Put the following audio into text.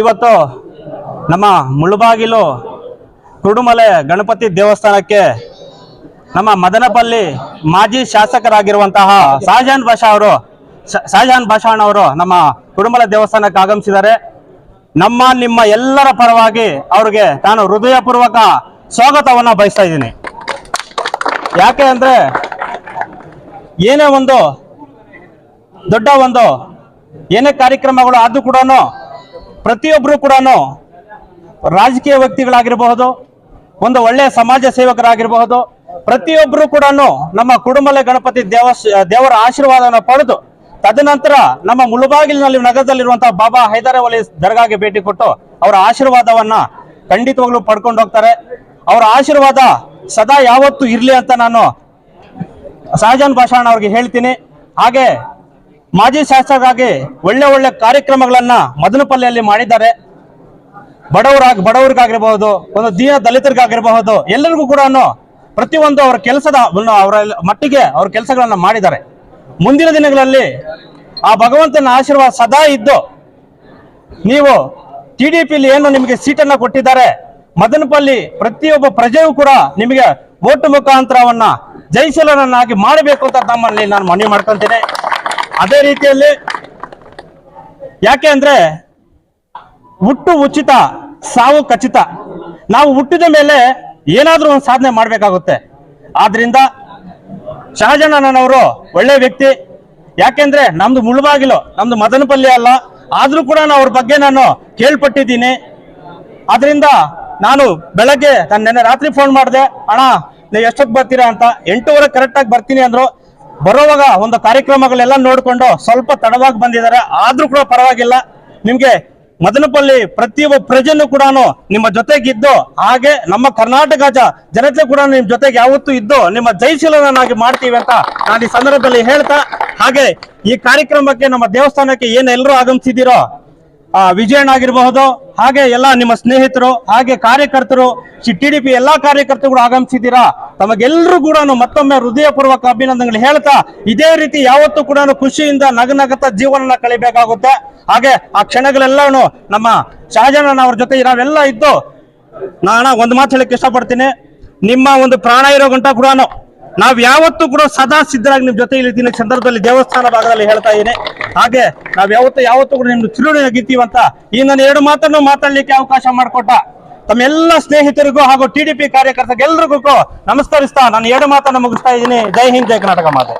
ಇವತ್ತು ನಮ್ಮ ಮುಳುಬಾಗಿಲು ಕುಡುಮಲೆ ಗಣಪತಿ ದೇವಸ್ಥಾನಕ್ಕೆ ನಮ್ಮ ಮದನಪಲ್ಲಿ ಮಾಜಿ ಶಾಸಕರಾಗಿರುವಂತಹ ಶಾಜಾನ್ ಬಾಷಾ ಅವರು ಶಾಜಾನ್ ಬಾಷಾಣ್ ಅವರು ನಮ್ಮ ಕುಡುಮಲೆ ದೇವಸ್ಥಾನಕ್ಕೆ ಆಗಮಿಸಿದ್ದಾರೆ. ನಮ್ಮ, ನಿಮ್ಮ ಎಲ್ಲರ ಪರವಾಗಿ ಅವ್ರಿಗೆ ನಾನು ಹೃದಯಪೂರ್ವಕ ಸ್ವಾಗತವನ್ನ ಬಯಸ್ತಾ ಇದ್ದೀನಿ. ಯಾಕೆ ಅಂದ್ರೆ ಏನೇ ಒಂದು ದೊಡ್ಡ ಒಂದು ಏನೇ ಕಾರ್ಯಕ್ರಮಗಳು ಆದ್ರೂ ಕೂಡ ಪ್ರತಿಯೊಬ್ಬರು ಕೂಡ ರಾಜಕೀಯ ವ್ಯಕ್ತಿಗಳಾಗಿರಬಹುದು, ಒಂದು ಒಳ್ಳೆಯ ಸಮಾಜ ಸೇವಕರಾಗಿರಬಹುದು ಪ್ರತಿಯೊಬ್ಬರು ಕೂಡ ನಮ್ಮ ಕುಡುಮಲೆ ಗಣಪತಿ ದೇವ ದೇವರ ಆಶೀರ್ವಾದವನ್ನು ಪಡೆದು, ತದನಂತರ ನಮ್ಮ ಮುಳುಬಾಗಿಲಿನಲ್ಲಿ ನಗರದಲ್ಲಿರುವಂತಹ ಬಾಬಾ ಹೈದರ ದರ್ಗಾಗೆ ಭೇಟಿ ಕೊಟ್ಟು ಅವರ ಆಶೀರ್ವಾದವನ್ನ ಖಂಡಿತವಾಗ್ಲೂ ಪಡ್ಕೊಂಡು ಹೋಗ್ತಾರೆ. ಅವರ ಆಶೀರ್ವಾದ ಸದಾ ಯಾವತ್ತೂ ಇರಲಿ ಅಂತ ನಾನು ಸಹಜಾನ್ ಭಾಷಣ ಅವ್ರಿಗೆ ಹೇಳ್ತೀನಿ. ಹಾಗೆ ಮಾಜಿ ಶಾಸಕರಾಗಿ ಒಳ್ಳೆ ಒಳ್ಳೆ ಕಾರ್ಯಕ್ರಮಗಳನ್ನ ಮದನಪಲ್ಲಿಯಲ್ಲಿ ಮಾಡಿದ್ದಾರೆ. ಬಡವರಾಗಿ, ಬಡವರಿಗಾಗಿರಬಹುದು, ಒಂದು ದೀನ ದಲಿತರಿಗಾಗಿರಬಹುದು, ಎಲ್ಲರಿಗೂ ಕೂಡ ಪ್ರತಿಯೊಂದು ಅವರ ಕೆಲಸದ ಅವರ ಮಟ್ಟಿಗೆ ಅವ್ರ ಕೆಲಸಗಳನ್ನ ಮಾಡಿದ್ದಾರೆ. ಮುಂದಿನ ದಿನಗಳಲ್ಲಿ ಆ ಭಗವಂತನ ಆಶೀರ್ವಾದ ಸದಾ ಇದ್ದು, ನೀವು ಟಿ ಡಿ ಪಿಲಿ ಏನು ನಿಮಗೆ ಸೀಟನ್ನ ಕೊಟ್ಟಿದ್ದಾರೆ ಮದನಪಲ್ಲಿ ಪ್ರತಿಯೊಬ್ಬ ಪ್ರಜೆಯೂ ಕೂಡ ನಿಮಗೆ ಓಟು ಮುಖಾಂತರವನ್ನ ಜಯಶೀಲನನ್ನಾಗಿ ಮಾಡಬೇಕು ಅಂತ ತಮ್ಮಲ್ಲಿ ನಾನು ಮನವಿ ಮಾಡ್ಕೊಂತೀನಿ. ಅದೇ ರೀತಿಯಲ್ಲಿ ಯಾಕೆ ಅಂದ್ರೆ ಹುಟ್ಟು ಉಚಿತ, ಸಾವು ಖಚಿತ. ನಾವು ಹುಟ್ಟಿದ ಮೇಲೆ ಏನಾದ್ರೂ ಒಂದು ಸಾಧನೆ ಮಾಡಬೇಕಾಗುತ್ತೆ. ಆದ್ರಿಂದ ಶಹಜಾನನವರು ಒಳ್ಳೆ ವ್ಯಕ್ತಿ. ಯಾಕೆಂದ್ರೆ ನಮ್ದು ಮುಳುಬಾಗಿಲು, ನಮ್ದು ಮದನಪಲ್ಲಿ ಅಲ್ಲ. ಆದ್ರೂ ಕೂಡ ನಾನು ಅವ್ರ ಬಗ್ಗೆ ನಾನು ಕೇಳ್ಪಟ್ಟಿದ್ದೀನಿ. ಅದರಿಂದ ನಾನು ಬೆಳಗ್ಗೆ, ನಾನು ನಿನ್ನೆ ರಾತ್ರಿ ಫೋನ್ ಮಾಡಿದೆ, ಅಣ್ಣ ನೀವು ಎಷ್ಟೊತ್ತು ಬರ್ತೀರಾ? ಅಂತ. ಎಂಟೂವರೆ ಕರೆಕ್ಟಾಗಿ ಬರ್ತೀನಿ ಅಂದ್ರು. ಬರೋವಾಗ ಒಂದು ಕಾರ್ಯಕ್ರಮಗಳೆಲ್ಲ ನೋಡಿಕೊಂಡು ಸ್ವಲ್ಪ ತಡವಾಗಿ ಬಂದಿದ್ದಾರೆ, ಆದ್ರೂ ಕೂಡ ಪರವಾಗಿಲ್ಲ. ನಿಮ್ಗೆ ಮದನಪಲ್ಲಿ ಪ್ರತಿಯೊಬ್ಬ ಪ್ರಜೆನೂ ಕೂಡ ನಿಮ್ಮ ಜೊತೆಗಿದ್ದು, ಹಾಗೆ ನಮ್ಮ ಕರ್ನಾಟಕ ಜನತೆ ಕೂಡ ನಿಮ್ ಜೊತೆಗೆ ಯಾವತ್ತೂ ಇದ್ದು ನಿಮ್ಮ ಜಯಶೀಲನಾಗಿ ಮಾಡ್ತೀವಿ ಅಂತ ನಾನು ಈ ಸಂದರ್ಭದಲ್ಲಿ ಹೇಳ್ತಾ, ಹಾಗೆ ಈ ಕಾರ್ಯಕ್ರಮಕ್ಕೆ ನಮ್ಮ ದೇವಸ್ಥಾನಕ್ಕೆ ಏನ್ ಎಲ್ಲರೂ ಆಗಮಿಸಿದ್ದೀರೋ ಆ, ವಿಜಯಣ್ಣ ಆಗಿರಬಹುದು, ಹಾಗೆ ಎಲ್ಲ ನಿಮ್ಮ ಸ್ನೇಹಿತರು, ಹಾಗೆ ಕಾರ್ಯಕರ್ತರು ಟಿ, ಡಿ, ಪಿ ಎಲ್ಲಾ ಕಾರ್ಯಕರ್ತರು ಆಗಮಿಸಿದ್ದೀರಾ? ತಮಗೆಲ್ಲರೂ ಕೂಡ ಮತ್ತೊಮ್ಮೆ ಹೃದಯಪೂರ್ವಕ ಅಭಿನಂದನೆಗಳು ಹೇಳ್ತಾ, ಇದೇ ರೀತಿ ಯಾವತ್ತೂ ಕೂಡ ಖುಷಿಯಿಂದ ನಗನಗತ ಜೀವನ ಕಳಿಬೇಕಾಗುತ್ತೆ. ಹಾಗೆ ಆ ಕ್ಷಣಗಳೆಲ್ಲವೂ ನಮ್ಮ ಶಹಜಾನನ್ ಅವ್ರ ಜೊತೆ ನಾವೆಲ್ಲ ಇದ್ದು, ನಾನು ಒಂದು ಮಾತು ಹೇಳಕ್ಕೆ ಇಷ್ಟಪಡ್ತೀನಿ. ನಿಮ್ಮ ಒಂದು ಪ್ರಾಣ ಇರೋ ಗಂಟ ಕೂಡ ನಾವ್ ಯಾವತ್ತೂ ಕೂಡ ಸದಾ ಸಿದ್ಧರಾಗಿ ನಿಮ್ ಜೊತೆ ಇಲ್ಲಿ ಈ ಸಂದರ್ಭದಲ್ಲಿ ದೇವಸ್ಥಾನ ಭಾಗದಲ್ಲಿ ಹೇಳ್ತಾ ಇದ್ದೀನಿ. ಹಾಗೆ ನಾವ್ ಯಾವತ್ತು ಯಾವತ್ತೂ ಕೂಡ ಚಿರುಣಿಯಾಗಿರ್ತೀವಿ ಅಂತ ಈ ನಾನು ಎರಡು ಮಾತನ್ನು ಮಾತಾಡ್ಲಿಕ್ಕೆ ಅವಕಾಶ ಮಾಡಿಕೊಟ್ಟ ತಮ್ಮೆಲ್ಲ ಸ್ನೇಹಿತರಿಗೂ ಹಾಗೂ ಟಿಡಿಪಿ ಕಾರ್ಯಕರ್ತರಿಗೆಲ್ಲರಿಗೂ ನಮಸ್ಕರಿಸ್ತಾ ನಾನು ಎರಡು ಮಾತನ್ನು ಮುಗಿಸ್ತಾ ಇದ್ದೀನಿ. ಜೈ ಹಿಂದ್, ಜೈ ಕರ್ನಾಟಕ ಮಾತೆ.